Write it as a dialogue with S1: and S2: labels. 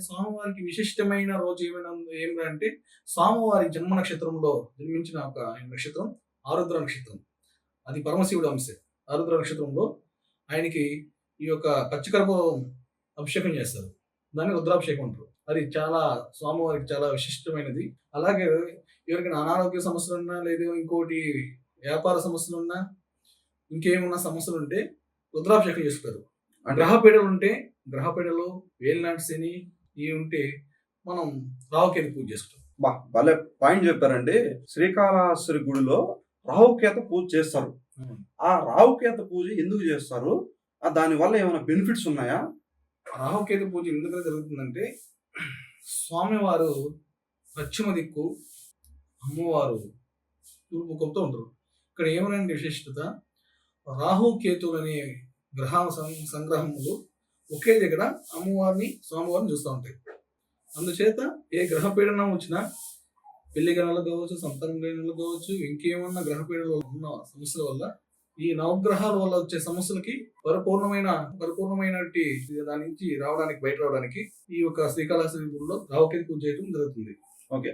S1: స్వామివారికి విశిష్టమైన రోజు ఏమైనా ఏమిటంటే స్వామివారి జన్మ నక్షత్రంలో జన్మించిన ఒక నక్షత్రం ఆరుద్ర నక్షత్రం. అది పరమశివుడు అంశే. ఆరుద్ర నక్షత్రంలో ఆయనకి ఈ యొక్క పచ్చికర్పూరం అభిషేకం చేస్తారు. దాన్ని రుద్రాభిషేకం అంటారు. అది చాలా స్వామివారికి చాలా విశిష్టమైనది. అలాగే ఎవరికైనా అనారోగ్య సమస్యలు ఉన్నా లేదు ఇంకోటి వ్యాపార సమస్యలు ఉన్నా ఇంకేమున్నా సమస్యలు ఉంటే రుద్రాభిషేకం చేస్తారు.
S2: అంటే
S1: గ్రహపీడలు ఉంటే గ్రహపీడలు వేలినాటి శని ఇవి ఉంటే మనం రావుకేతు పూజ చేసుకుంటాం
S2: బా భలే పాయింట్ చెప్పారండి. శ్రీకాళహస్తి గుడిలో రాహుకేత పూజ చేస్తారు. ఆ రాహుకేత పూజ ఎందుకు చేస్తారు? ఆ దాని వల్ల ఏమైనా బెనిఫిట్స్ ఉన్నాయా?
S1: రాహుకేతు పూజ ఎందుకు జరుగుతుందంటే స్వామివారు పశ్చిమ దిక్కు అమ్మవారు తూర్పు ముఖంతో ఉంటారు. ఇక్కడ ఏమనండి విశిష్టత రాహు కేతువులు అనే గ్రహ సంగ్రహములు ఒకే దగ్గర అమ్మవారిని స్వామివారిని చూస్తూ ఉంటాయి. అందుచేత ఏ గ్రహ పీడనం వచ్చినా పెళ్ళి గణాలు కావచ్చు సంతానం లేనులు కావచ్చు ఇంకేమన్నా గ్రహ పీడనలు ఉన్న సమస్యల వల్ల ఈ నవగ్రహాల వల్ల వచ్చే సమస్యలకి పరిపూర్ణమైన పరిపూర్ణమైన దాని నుంచి రావడానికి బయట రావడానికి ఈ యొక్క శ్రీకాళహస్తి గుడిలో రావుకేతు పూజ చేయడం జరుగుతుంది. ఓకే.